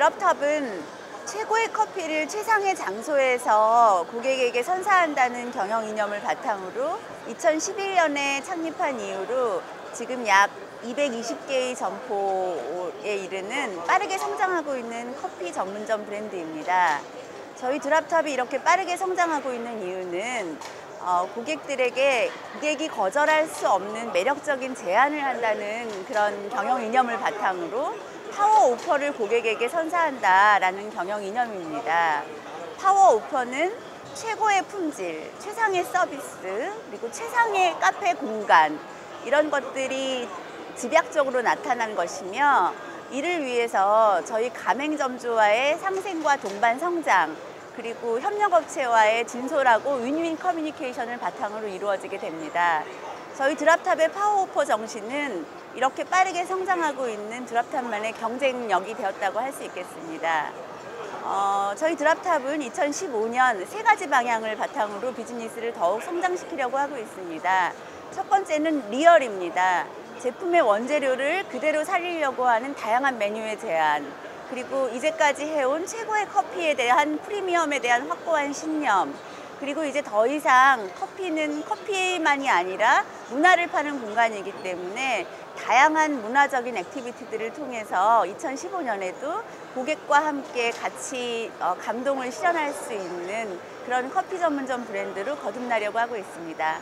드랍탑은 최고의 커피를 최상의 장소에서 고객에게 선사한다는 경영 이념을 바탕으로 2011년에 창립한 이후로 지금 약 220개의 점포에 이르는 빠르게 성장하고 있는 커피 전문점 브랜드입니다. 저희 드랍탑이 이렇게 빠르게 성장하고 있는 이유는 어, 고객들에게 고객이 거절할 수 없는 매력적인 제안을 한다는 그런 경영 이념을 바탕으로 오퍼를 고객에게 선사한다라는 경영 이념입니다. 파워 오퍼는 최고의 품질, 최상의 서비스, 그리고 최상의 카페 공간 이런 것들이 집약적으로 나타난 것이며 이를 위해서 저희 가맹점주와의 상생과 동반 성장 그리고 협력업체와의 진솔하고 윈윈 커뮤니케이션을 바탕으로 이루어지게 됩니다. 저희 드랍탑의 파워오퍼 정신은 이렇게 빠르게 성장하고 있는 드랍탑만의 경쟁력이 되었다고 할 수 있겠습니다. 어, 저희 드랍탑은 2015년 세 가지 방향을 바탕으로 비즈니스를 더욱 성장시키려고 하고 있습니다. 첫 번째는 리얼입니다. 제품의 원재료를 그대로 살리려고 하는 다양한 메뉴의 제안, 그리고 이제까지 해온 최고의 커피에 대한 프리미엄에 대한 확고한 신념, 그리고 이제 더 이상 커피는 커피만이 아니라 문화를 파는 공간이기 때문에 다양한 문화적인 액티비티들을 통해서 2015년에도 고객과 함께 같이 어, 감동을 실현할 수 있는 그런 커피 전문점 브랜드로 거듭나려고 하고 있습니다.